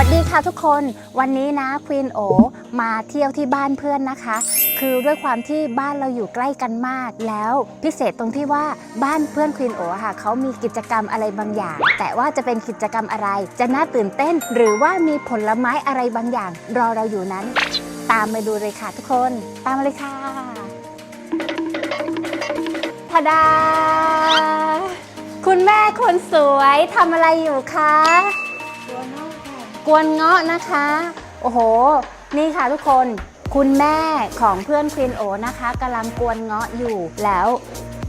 วัสดีค่ะทุกคนวันนี้นะควีนโอมาเที่ยวที่บ้านเพื่อนนะคะ คือด้วยความที่บ้านเราอยู่ใกล้กันมากแล้วพิเศษตรงที่ว่าบ้านเพื่อนควีนโอค่ะเขามีกิจกรรมอะไรบางอย่าง แต่ว่าจะเป็นกิจกรรมอะไร จะน่าตื่นเต้น หรือว่ามีผลไม้อะไรบางอย่าง รอเราอยู่นั้น ตามมาดูเลยค่ะทุกคน ตามมาเลยค่ะทาดาคุณแม่คนสวยทำอะไรอยู่คะ กวนเงาะนะคะ โอ้โห นี่ค่ะทุกคน คุณแม่ของเพื่อนควีนโอนะคะกำลังกวนเงาะอยู่แล้ว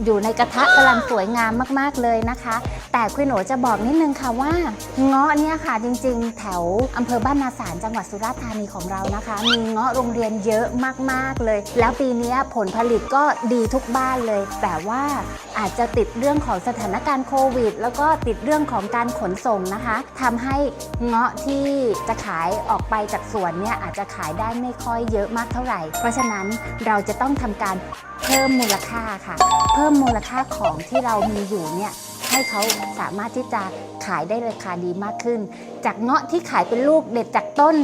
อยู่ในกระทะกำลังสวยงามมากๆเลยนะคะ แต่ควีนโอจะบอกนิดนึงค่ะว่าเงาะเนี่ยค่ะจริงๆ แถวอำเภอบ้านนาสารจังหวัดสุราษฎร์ธานีของเรานะคะ มีเงาะโรงเรียนเยอะมากๆเลย แล้วปีนี้ผลผลิตก็ดีทุกบ้านเลย แต่ว่าอาจจะติดเรื่องของสถานการณ์โควิด แล้วก็ติดเรื่องของการขนส่งนะคะทำให้เงาะที่จะขายออกไปจากสวนเนี่ยอาจจะขายได้ไม่ค่อยเยอะมากเท่าไหร่ เพราะฉะนั้นเราจะต้องทำการ เพิ่มมูลค่าค่ะ เพิ่มมูลค่าของที่เรามีอยู่เนี่ยให้เขาสามารถที่จะขายได้ราคาดีมากขึ้น จากเงาะที่ขายเป็นลูกเด็ดจากต้น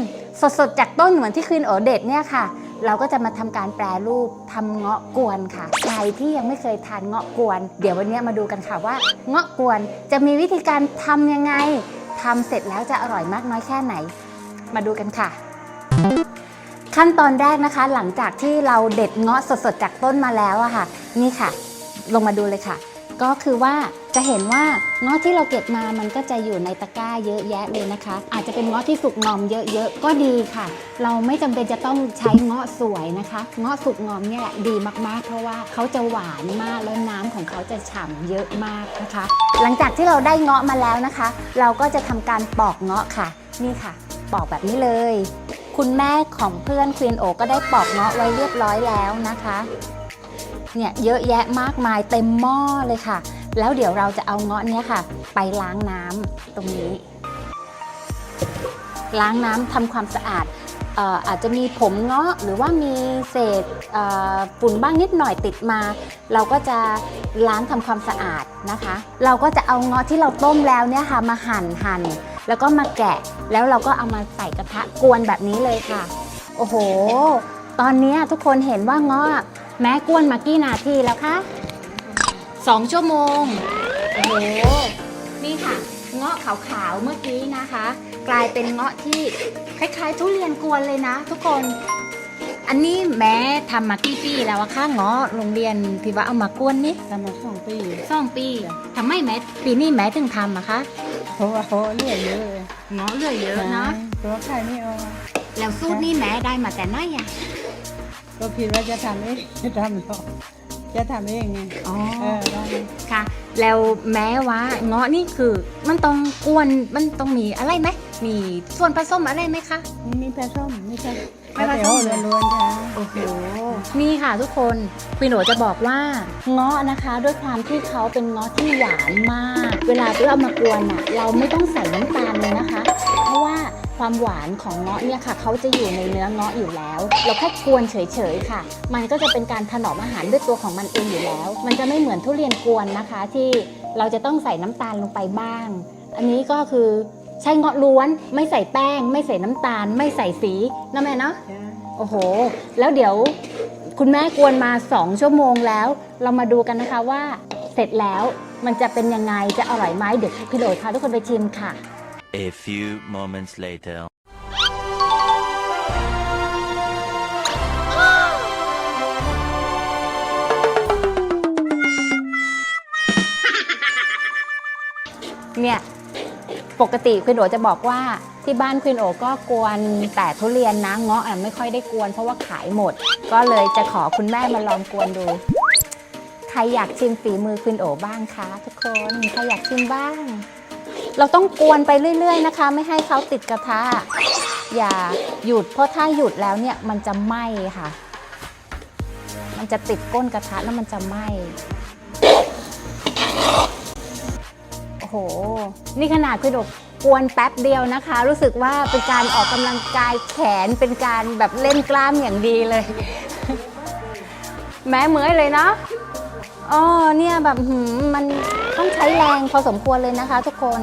สดๆจากต้นเหมือนที่ควีนโอเด็ดเนี่ยค่ะ เราก็จะมาทำการแปรรูปทำเงาะกวนค่ะใครที่ยังไม่เคยทานเงาะกวน เดี๋ยววันนี้มาดูกันค่ะว่าเงาะกวนจะมีวิธีการทำยังไงทำเสร็จแล้วจะอร่อยมากน้อยแค่ไหน มาดูกันค่ะ ขั้นตอนแรกนะคะ หลังจากที่เราเด็ดเงาะสดๆจากต้นมาแล้วอะค่ะ นี่ค่ะ ลงมาดูเลยค่ะ ก็คือว่าจะเห็นว่าเงาะที่เราเก็บมามันก็จะอยู่ในตะกร้าเยอะแยะเลยนะคะ อาจจะเป็นเงาะที่สุกงอมเยอะๆก็ดีค่ะ เราไม่จำเป็นจะต้องใช้เงาะสวยนะคะ เงาะสุกงอมเนี่ยดีมากๆ เพราะว่าเขาจะหวานมากแล้วน้ำของเขาจะฉ่ำเยอะมากนะคะ หลังจากที่เราได้เงาะมาแล้วนะคะ เราก็จะทำการปอกเงาะค่ะ นี่ค่ะ ปอกแบบนี้เลย คุณแม่ของเพื่อนควีนโอก็ได้ปอกเงาะไว้เรียบร้อยแล้วนะคะ เนี่ยเยอะแยะมากมายเต็มหม้อเลยค่ะ แล้วเดี๋ยวเราจะเอาเงาะเนี้ยค่ะ ไปล้างน้ำตรงนี้ ล้างน้ำทำความสะอาดเอ่ออาจจะมีผมเงาะหรือว่ามีเศษฝุ่นบ้างนิดหน่อยติดมา เราก็จะล้างทำความสะอาดนะคะ เราก็จะเอาเงาะที่เราต้มแล้วเนี่ยค่ะมาหั่นหั่น แล้วก็มาแกะแล้วเราก็เอามาใส่กระทะกวนแบบนี้เลยค่ะ โอ้โห ตอนนี้ทุกคนเห็นว่าเงาะแม้กวนมากี่นาทีแล้วคะสองชั่วโมง โอ้โห นี่ค่ะ เงาะขาวๆเมื่อกี้นะคะ กลายเป็นเงาะที่คล้ายๆทุเรียนกวนเลยนะ ทุกคน อันนี้แม้ทำมากี่ปีแล้วอะคะเงาะโรงเรียนที่ว่าเอามากวนนี่ทำมาสองปีสองปีทำไมแม้ปีนี้แม้ถึงทำอะคะ เพราะว่าเขาเลือดเยอะเลยเงาะเหลือเยอะนะเพราะว่าใครไม่เอาแล้วสูตรนี่แม้ได้มาแต่ไหนอะก็คิดว่าจะทำเองจะทำหรอกจะทำเองไงอ๋อเออได้ค่ะ แล้วแม้ว่าเงาะนี่คือมันต้องกวนมันต้องมีอะไรไหมมีส่วนผสมอะไรไหมคะนี่มีปลาส้มไม่ใช่ไม่ผสมแต่โอ้ล้วนๆจ้าโอ้โห นี่ค่ะทุกคนพี่หนูจะบอกว่าเงาะนะคะ ด้วยความที่เขาเป็นเงาะที่หวานมาก เวลาที่เรามากวนอะ เราไม่ต้องใส่น้ำตาลเลยนะคะ เพราะว่าความหวานของเงาะเนี่ยค่ะเขาจะอยู่ในเนื้อเงาะอยู่แล้ว เราแค่กวนเฉยๆค่ะ มันก็จะเป็นการถนอมอาหารด้วยตัวของมันเองอยู่แล้ว มันจะไม่เหมือนทุเรียนกวนนะคะ ที่เราจะต้องใส่น้ำตาลลงไปบ้าง อันนี้ก็คือใช้เงาะล้วนไม่ใส่แป้ง ไม่ใส่น้ำตาล ไม่ใส่สีนะแม่เนาะโอ้โห แล้วเดี๋ยว คุณแม่กวนมา 2 ชั่วโมงแล้ว เรามาดูกันนะคะว่าเสร็จแล้วมันจะเป็นยังไงจะอร่อยไหมเดี๋ยวพี่โดยพาทุกคนไปชิมค่ะ A few moments later. เนี่ย ปกติคุณโอจะบอกว่าที่บ้านคุณโอก็กวนแต่ทุเรียนนะเงาะอะไม่ค่อยได้กวนเพราะว่าขายหมด ก็เลยจะขอคุณแม่มาลองกวนดู ใครอยากชิมฝีมือคุณโอบ้างคะทุกคนใครอยากชิมบ้าง เราต้องกวนไปเรื่อย ๆ นะคะ ไม่ให้เขาติดกระทะอย่าหยุดเพราะถ้าหยุดแล้วเนี่ยมันจะไหม้ค่ะ มันจะติดก้นกระทะแล้วมันจะไหม้ นี่ขนาดคุณดกกวนแป๊บเดียวนะคะ รู้สึกว่าเป็นการออกกำลังกายแขนเป็นการแบบเล่นกล้ามอย่างดีเลย แม้เหมือยเลยเนาะอ๋อเนี่ยแบบหืมมันต้องใช้แรงพอสมควรเลยนะคะ ทุกคน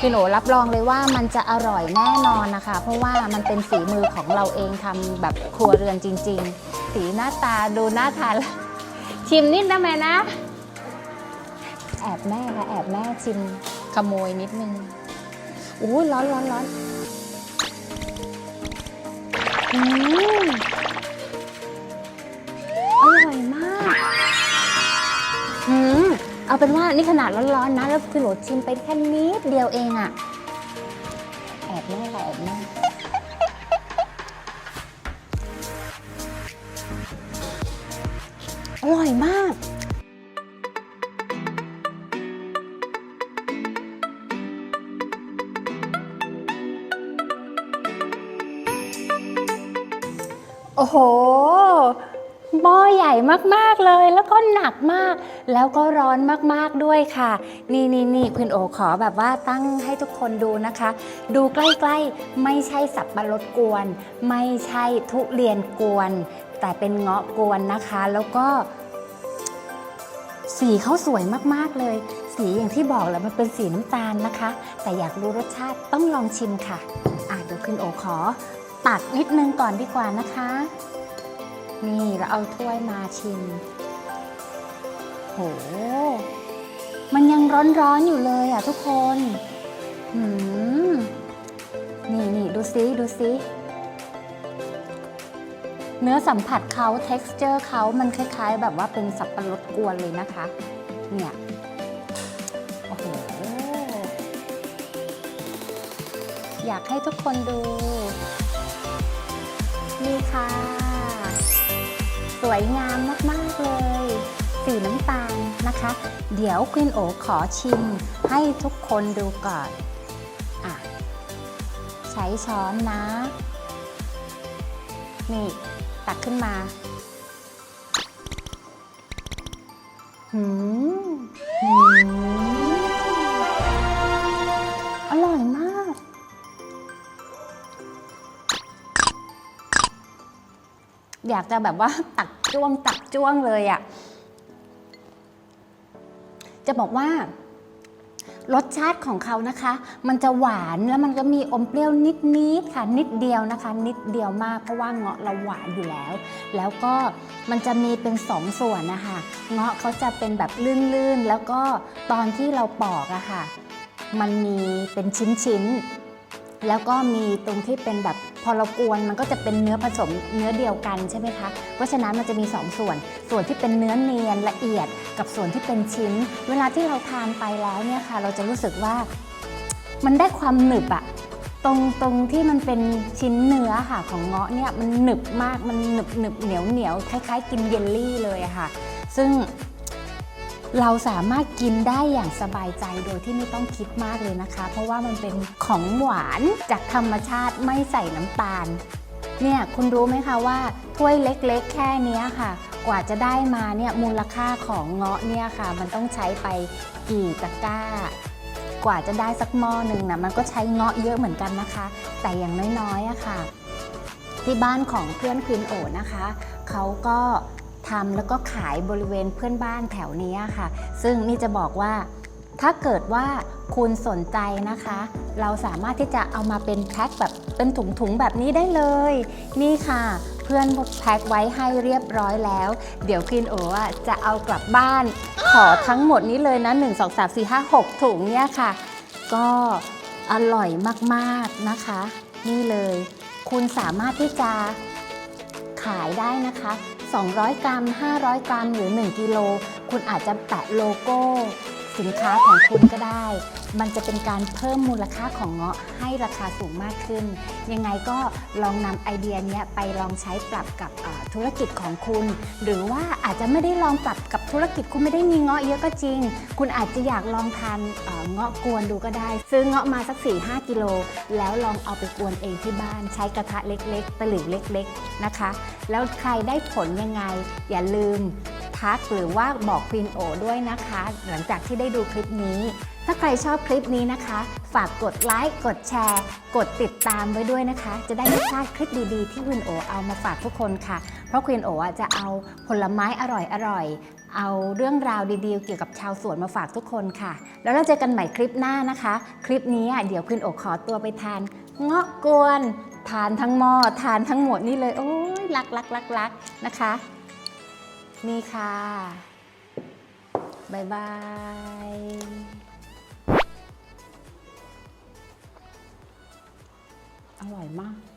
พี่โหนรับรองเลยว่ามันจะอร่อยแน่นอนนะคะ เพราะว่ามันเป็นฝีมือของเราเองทำแบบครัวเรือนจริง ๆ สีหน้าตาดูน่าทานชิมนิดนะแม่นะ แอบแม่ค่ะ แอบแม่ชิมขโมยนิดนึงอู้ร้อนร้อนร้อนอืมอร่อยมากอืมเอาเป็นว่านี่ขนาดร้อนๆนะ แล้วพี่โหลชิมไปแค่นิดเดียวเองอะแอบแม่ค่ะแอบแม่อร่อยมาก โอ้โหหม้อใหญ่มากๆเลย แล้วก็หนักมาก แล้วก็ร้อนมากๆด้วยค่ะ นี่นี่นี่คุณโอขอแบบว่าตั้งให้ทุกคนดูนะคะ ดูใกล้ๆ ไม่ใช่สับปะรดกวน ไม่ใช่ทุเรียนกวน แต่เป็นเงาะกวนนะคะ แล้วก็ สีเขาสวยมากๆเลย สีอย่างที่บอกแหล้วมันเป็นสีน้ำตาลนะคะ แต่อยากรู้รสชาติต้องลองชิมค่ะ อะเดี๋ยวคุณโอขอ ตักนิดนึงก่อนดีกว่านะคะ นี่เราเอาถ้วยมาชิม โห มันยังร้อนๆอยู่เลยอะทุกคนหืมนี่นี่ดูซิดูซิ เนื้อสัมผัสเขา texture เขามันคล้ายๆ แบบว่าเป็นสับปะรดกวนเลยนะคะ เนี่ย โอ้โห อยากให้ทุกคนดู นี่ค่ะ สวยงามมาก ๆ เลย สีน้ำตาลนะคะ เดี๋ยวค e นโอขอชิมให้ทุกคนดูก่อนอใช้ช้อนนะ นี่ตักขึ้นมาหืม อยากจะแบบว่าตักจ้วงตักจ้วงเลยอะ่ะ จะบอกว่ารสชาติของเขานะคะ มันจะหวานแล้วมันก็มีอมเปรี้ยวนิดๆค่ะ นิดเดียวนะคะ นิดเดียวมากเพราะว่าเงาะเราหวานอยู่แล้ว แล้วก็มันจะมีเป็นสองส่วนนะคะเงาะเขาจะเป็นแบบลื่นๆ แล้วก็ตอนที่เราปอกอะค่ะ มันมีเป็นชิ้นๆ แล้วก็มีตรงที่เป็นแบบ พอเรากวนมันก็จะเป็นเนื้อผสมเนื้อเดียวกันใช่ไหมคะ เพราะฉะนั้นมันจะมีสองส่วน ส่วนที่เป็นเนื้อเนียนละเอียด กับส่วนที่เป็นชิ้น เวลาที่เราทานไปแล้วเนี่ยค่ะ เราจะรู้สึกว่ามันได้ความหนึบอะตรงตรงที่มันเป็นชิ้นเนื้อค่ะของเงาะเนี่ยมันหนึบมากมันหนึบหนึบเหนียวเหนียวคล้ายๆ กินเยลลี่เลยอะค่ะ ซึ่ง เราสามารถกินได้อย่างสบายใจโดยที่ไม่ต้องคิดมากเลยนะคะ เพราะว่ามันเป็นของหวานจากธรรมชาติไม่ใส่น้ำตาล เนี่ยคุณรู้ไหมคะว่าถ้วยเล็กๆ แค่นี้ค่ะ กว่าจะได้มาเนี่ยมูลค่าของเงาะเนี่ยค่ะ มันต้องใช้ไปกี่ตะกร้ากว่าจะได้สักหม้อหนึ่งนะมันก็ใช้เงาะเยอะเหมือนกันนะคะ แต่อย่างน้อยๆอะค่ะ ที่บ้านของเพื่อนควินโอนะคะเขาก็ ทำแล้วก็ขายบริเวณเพื่อนบ้านแถวนี้ค่ะ ซึ่งนี่จะบอกว่าถ้าเกิดว่าคุณสนใจนะคะ เราสามารถที่จะเอามาเป็นแพ็คแบบเป็นถุงๆแบบนี้ได้เลย นี่ค่ะ เพื่อนแพ็คไว้ให้เรียบร้อยแล้ว เดี๋ยวคินโออะจะเอากลับบ้าน ขอทั้งหมดนี้เลยนะ 1 2 3 4 5 6 ถุงเนี่ยค่ะ ก็อร่อยมากๆนะคะ นี่เลย คุณสามารถที่จะ ขายได้นะคะ 200 กรัม 500 กรัม หรือ 1 กิโล คุณอาจจะแปะโลโก้ สินค้าของคุณก็ได้ มันจะเป็นการเพิ่มมูลค่าของเงาะให้ราคาสูงมากขึ้น ยังไงก็ลองนำไอเดียนี้ไปลองใช้ปรับกับธุรกิจของคุณ หรือว่าอาจจะไม่ได้ลองปรับกับธุรกิจคุณไม่ได้มีเงาะเยอะก็จริง คุณอาจจะอยากลองทานเอ่อเงาะกวนดูก็ได้ ซื้อเงาะมาสัก 4-5 กิโล แล้วลองเอาไปกวนเองที่บ้าน ใช้กระทะเล็ก ๆ ตะหลิวเล็ก ๆ นะคะ แล้วใครได้ผลยังไง อย่าลืม ทัก หรือว่าบอกควีนโอด้วยนะคะ หลังจากที่ได้ดูคลิปนี้ ถ้าใครชอบคลิปนี้นะคะ ฝากกดไลค์กดแชร์ กดติดตามไว้ด้วยนะคะ จะได้ไม่พลาดคลิปดีๆ ที่ควีนโอเอามาฝากทุกคนค่ะ เพราะควีนโอจะเอาผลไม้อร่อยๆเอาเรื่องราวดีๆ เกี่ยวกับชาวสวนมาฝากทุกคนค่ะ แล้วเราเจอกันใหม่คลิปหน้านะคะ คลิปนี้เดี๋ยวควีนโอขอตัวไปทานเงาะกวนทานทั้งหม้อทานทั้งหมดนี่เลย โอ้ยรักรักรักรักนะคะ นี่ค่ะบายบายอร่อยมาก